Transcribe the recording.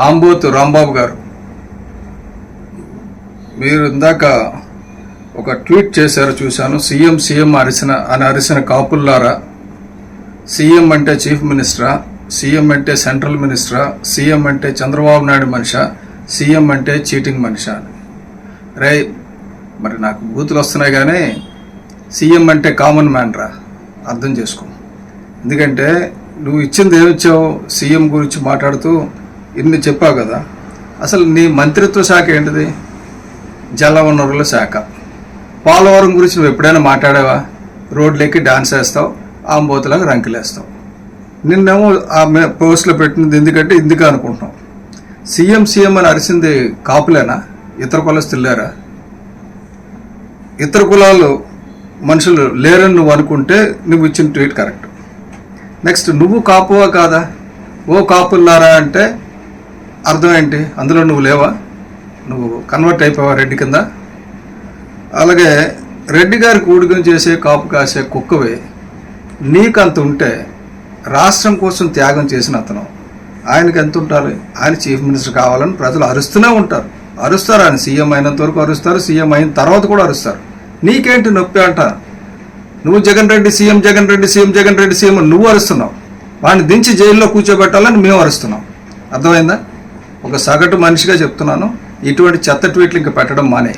ఆంబోతు రాంబాబు గారు. మీరు ఇందాక ఒక ట్వీట్ చేశారు చూశాను. సీఎం సీఎం అరిసిన అని అరిసిన కాపుల్లారా? సీఎం అంటే చీఫ్ మినిస్టరా? సీఎం అంటే సెంట్రల్ మినిస్టరా? సీఎం అంటే చంద్రబాబు నాయుడు మనిషా? సీఎం అంటే చీటింగ్ మనిషా? అని రే మరి నాకు బూతులు వస్తున్నాయి కానీ సీఎం అంటే కామన్ మ్యాన్ రా. అర్థం చేసుకో. ఎందుకంటే నువ్వు ఇచ్చింది ఏమిచ్చావు? సీఎం గురించి మాట్లాడుతూ ఇన్ని చెప్పావు కదా. అసలు నీ మంత్రిత్వ శాఖ ఏంటిది? జల వనరుల శాఖ. పోలవరం గురించి నువ్వు ఎప్పుడైనా మాట్లాడావా? రోడ్లెక్కి డాన్స్ వేస్తావు ఆంబోతులకు రంకులేస్తావు. నిన్నేమో ఆ మే- పోస్టులో పెట్టినది ఎందుకంటే ఇందుకు అనుకుంటున్నాం సీఎం సీఎం అని అరిసింది కాపులేనా? ఇతర కులస్తులు లేరా ఇతర కులాలు మనుషులు లేరని నువ్వు అనుకుంటే నువ్వు ఇచ్చిన ట్వీట్ కరెక్ట్. నెక్స్ట్ నువ్వు కాపువా కాదా? ఓ కాపుల్లారా అంటే అర్థం ఏంటి అందులో నువ్వు లేవా? నువ్వు కన్వర్ట్ అయిపోవా రెడ్డి కింద? అలాగే రెడ్డి గారికి ఊడిగం చేసే కాపు కాసే కుక్కవే నీకంత ఉంటే రాష్ట్రం కోసం త్యాగం చేసిన అతను. ఆయనకి ఎంత ఉండాలి? ఆయన చీఫ్ మినిస్టర్ కావాలని ప్రజలు అరుస్తూనే ఉంటారు. అరుస్తారు ఆయన సీఎం అయినంత వరకు అరుస్తారు సీఎం అయిన తర్వాత కూడా అరుస్తారు. నీకేంటి నొప్పి అంట? నువ్వు Jagan Reddy CM Jagan Reddy CM Jagan Reddy CM నువ్వు అరుస్తున్నావు. వాడిని దించి జైల్లో కూర్చోబెట్టాలని మేము అరుస్తున్నాం. అర్థమైందా? ఒక సగటు మనిషిగా చెప్తున్నాను. ఇటువంటి చెత్త ట్వీట్లు ఇంకా పెట్టడం మానే.